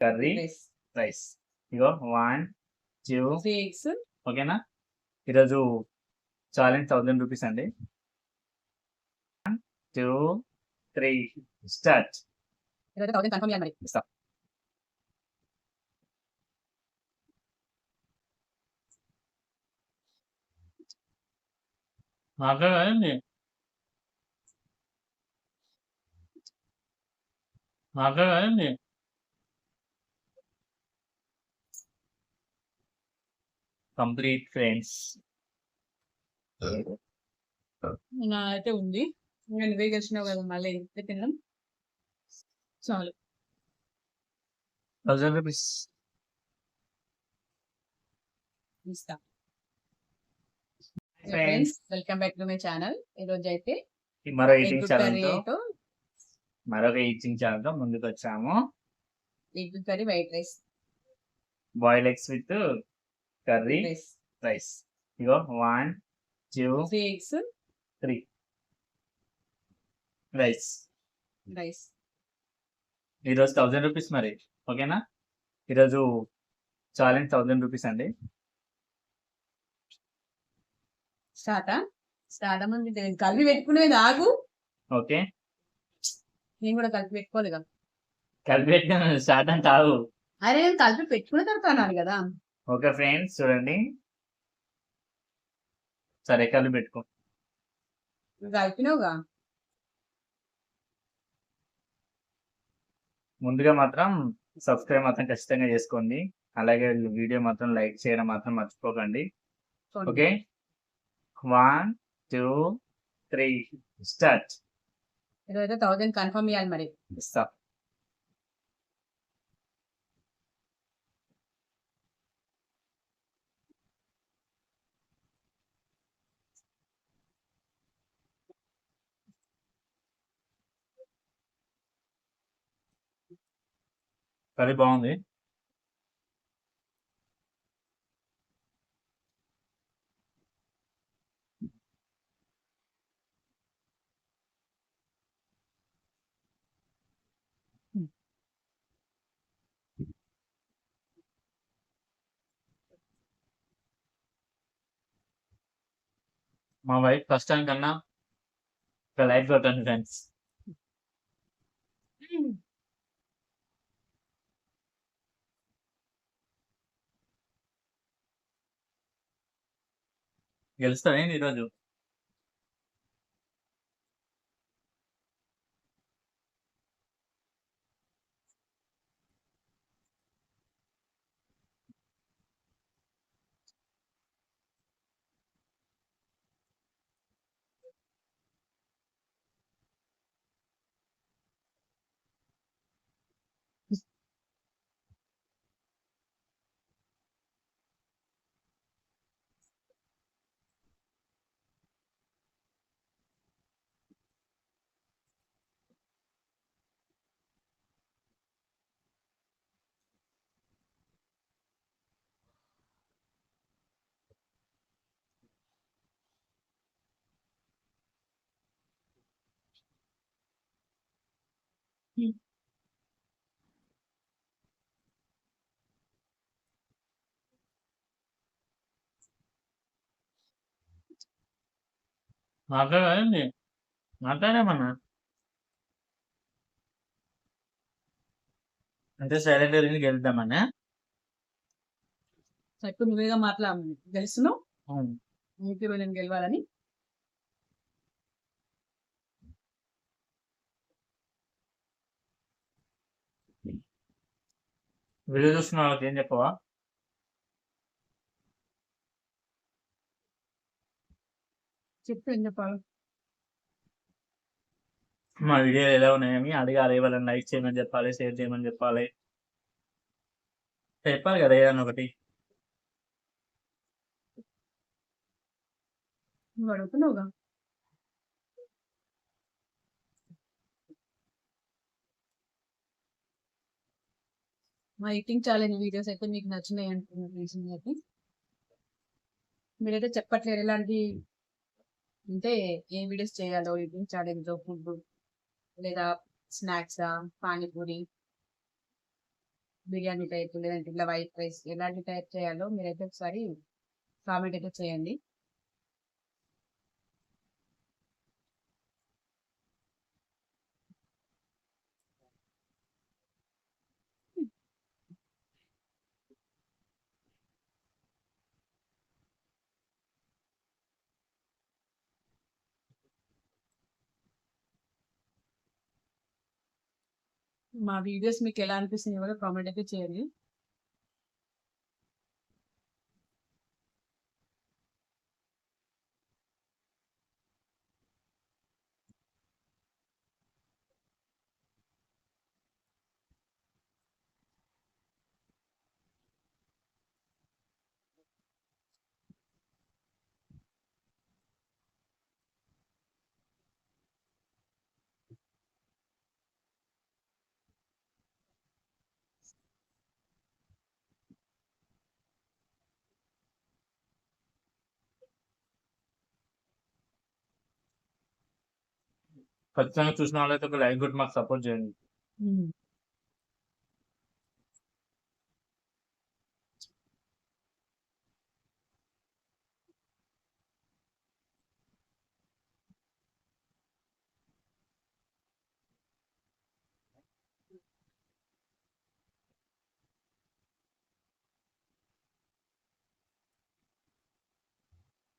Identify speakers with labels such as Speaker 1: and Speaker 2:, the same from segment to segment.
Speaker 1: Curry rice ఇగో one two
Speaker 2: three eggs
Speaker 1: ఓకేనా ఈరోజు ఛాలెంజ్ థౌజండ్ రూపీస్ అండి వన్ టూ త్రీ స్టార్ట్
Speaker 2: ఈరోజు థౌసండ్ కన్ఫర్మ్ చేయాలి మరి
Speaker 1: ఇస్తా మాట్లాడండి మాట్లాడండి కంప్లీట్ ఫ్రెండ్స్.
Speaker 2: నా అయితే ఉంది. ఇంకా నువ్వే గెలిచినావు కదా మళ్ళీ తినడం. చాలు.
Speaker 1: Thousand rupees.
Speaker 2: ఇస్తా. Friends welcome back to my channel ఈ రోజు అయితే
Speaker 1: మరో ఈటింగ్ ఛానల్ మరొక ఈటింగ్ ఛానల్తో ముందుకు వచ్చాము
Speaker 2: egg curry white rice
Speaker 1: boil eggs with curry
Speaker 2: rice.
Speaker 1: Ego one two
Speaker 2: eggs
Speaker 1: three. Rice.
Speaker 2: Rice
Speaker 1: ఈరోజు థౌజండ్ రూపీస్ మరి ఓకేనా? ఈరోజు ఛాలెంజ్ థౌజండ్ రూపీస్ అండి.
Speaker 2: స్టార్టా? స్టార్ట్ అమ్మని కలిపి పెట్టుకునేది ఆగు
Speaker 1: ఓకే.
Speaker 2: నేను కూడా కలిపి పెట్టుకోలేదు
Speaker 1: కలిపి పెట్టిన స్టార్ట్ అంటే ఆగు
Speaker 2: అరే నేను కలిపి పెట్టుకునే తర్వాత అన్నాను కదా.
Speaker 1: ఓకే ఫ్రెండ్స్ చూడండి. సరే కలిపి పెట్టుకో.
Speaker 2: కలిపినావుగా?
Speaker 1: ముందుగా మాత్రం సబ్స్క్రైబ్ మాత్రం ఖచ్చితంగా చేసుకోండి. అలాగే వీడియో మాత్రం లైక్ చేయడం మాత్రం మర్చిపోకండి. Okay? One two three start.
Speaker 2: ఈరోజు థౌసండ్ కన్ఫర్మ్ చేయాలి మరి.
Speaker 1: ఇస్తా కర్రీ బాగుంది మా వైఫ్ ఫస్ట్ టైం కన్నా ఒక లైట్ కొట్టండి ఫ్రెండ్స్ గెలుస్తావేంటి ఈరోజు? మాట్లాడండి మాట్లాడేమన్నా అంటే సైలెంట్గా గెలుద్దామన్నా
Speaker 2: ఇప్పుడు నువ్వేగా మాట్లా గెలుస్తున్నావు? నీకు నేను గెలవాలని.
Speaker 1: వీడియో చూస్తున్న వాళ్ళకి ఏం చెప్పవా?
Speaker 2: చెప్పు ఏం చెప్పాలి?
Speaker 1: మా వీడియోలు ఎలా ఉన్నాయని అడగాలి వాళ్ళని లైక్ చేయమని చెప్పాలి షేర్ చేయమని చెప్పాలి. చెప్పాలి కదా ఏదన్నా ఒకటి.
Speaker 2: అడుగుతున్నావుగా? మా ఈటింగ్ ఛాలెంజ్ వీడియోస్ అయితే మీకు నచ్చినాయి అంటున్నారు రీసెంట్ అయితే మీరైతే చెప్పట్లేరు ఎలాంటి అంటే ఏ వీడియోస్ చేయాలో ఈటింగ్ ఛాలెంజ్ ఫుడ్ లేదా స్నాక్సా పానీపూరి బిర్యానీ టైప్ లేదంటే ఇట్లా వైట్ రైస్ ఎలాంటి టైప్ చేయాలో మీరైతే ఒకసారి కామెంట్ అయితే చేయండి. మా వీడియోస్ మీకు ఎలా అనిపిస్తున్నాయో కూడా కామెంట్ అయితే చేయండి.
Speaker 1: ఖచ్చితంగా చూసిన వాళ్ళైతే ఒక లైక్ కొట్టి మాకు సపోర్ట్ చేయండి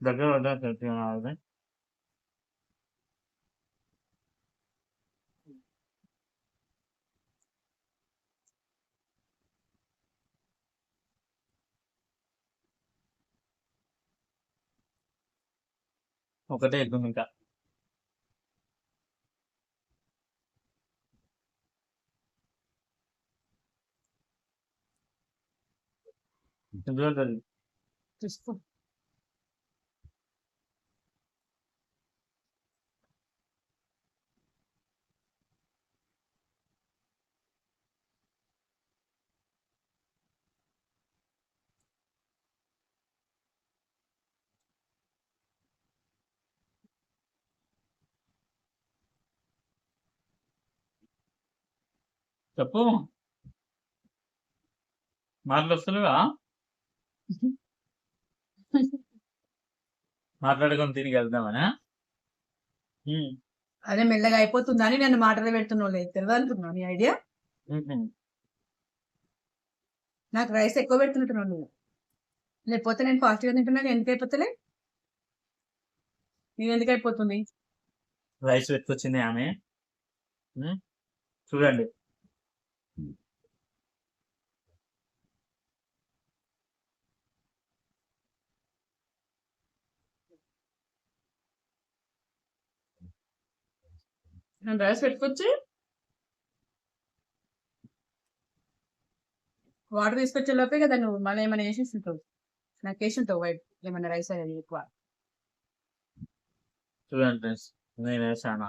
Speaker 1: దగ్గర పడ్డా తెలిసి ఒకటే ఎగ్గు ఇంకా చూడండి ఉంటుంది. చెప్పు. మాటలు వస్తున్నావా మాట్లాడుకొని తిరిగి వెళ్దామనా.
Speaker 2: అదే మెల్లగా అయిపోతుందని నేను మాటలు పెడుతున్నావు లేదు నీ ఐడియా. నాకు రైస్ ఎక్కువ పెడుతున్నట్టున్నావు నువ్వు. లేకపోతే నేను ఫాస్ట్గా తింటున్నా ఎందుకు అయిపోతలే? నేను ఎందుకు అయిపోతుంది
Speaker 1: రైస్ పెట్టుకొచ్చింది ఆమె. చూడండి.
Speaker 2: నేను రైస్ పెట్టుకొచ్చి వాటర్ తీసుకొచ్చే లోపే కదా నువ్వు? మన ఏమైనా వేసేసి ఉంటావు? నాకు వేసి ఉంటావు వైట్ ఏమైనా రైస్ అనేది ఎక్కువ.
Speaker 1: చూడండి నేను వేసాను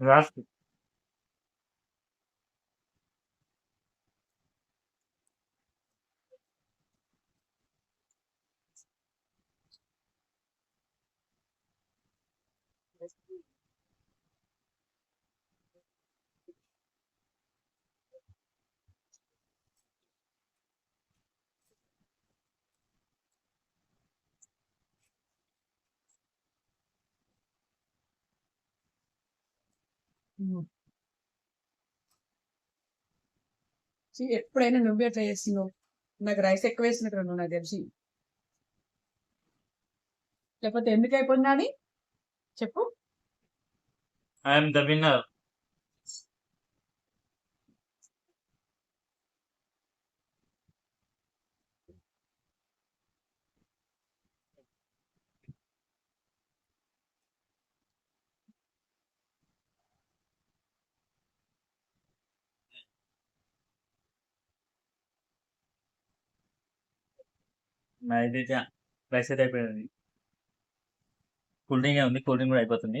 Speaker 1: రాసు
Speaker 2: See, ఎప్పుడైనా నువ్వే ట్రై చేస్తున్నావు నాకు రైస్ ఎక్కువ వేసినట్టు నువ్వు నాకు తెలిసి లేకపోతే ఎందుకు అయిపోయిందా అని చెప్పు
Speaker 1: ఐఎమ్ ద విన్నర్ నాదైతే రైస్ అయితే అయిపోయింది. కూల్ డ్రింక్ ఉంది కూల్ డ్రింక్ కూడా అయిపోతుంది.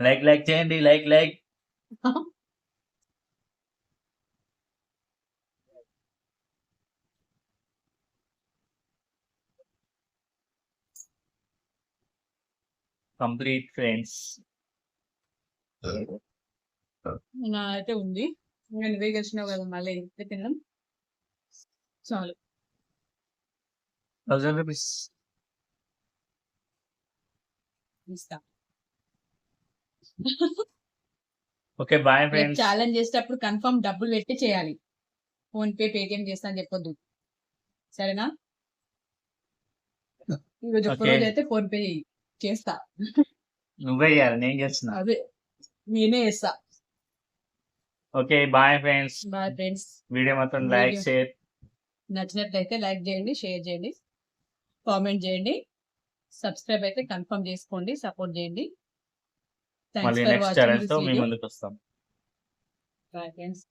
Speaker 1: లైక్ లైక్ చేయండి లైక్ లైక్. Complete friends.
Speaker 2: నా అయితే ఉంది. నేను వేగేసినావు కదా మళ్ళీ అయితే తిన్నాం చాలు.
Speaker 1: Thousand rupees.
Speaker 2: ఇస్తా.
Speaker 1: Okay bye friends.
Speaker 2: ఛాలెంజ్ చేసేటప్పుడు కన్ఫర్మ్ డబ్బులు పెట్టి చేయాలి. ఫోన్ పే పేటిఎం చేస్తా అని చెప్పొద్దు. సరేనా? ఈరోజు ఒక్క. రోజు అయితే ఫోన్ పే చెయ్యి. చేస్తా.
Speaker 1: నువ్వే చేయాలి నేను చేస్తున్నా.
Speaker 2: అదే నేనే చేస్తా.
Speaker 1: Okay bye friends.
Speaker 2: Bye friends.
Speaker 1: Video మొత్తం లైక్. షేర్.
Speaker 2: నచ్చినట్లయితే లైక్ చేయండి షేర్ చేయండి కామెంట్ చేయండి సబ్స్క్రైబ్ అయితే కన్ఫర్మ్ చేసుకోండి సపోర్ట్ చేయండి.
Speaker 1: మళ్ళీ నెక్స్ట్ ఛానల్తో మీ ముందుకు వస్తాం.
Speaker 2: Bye friends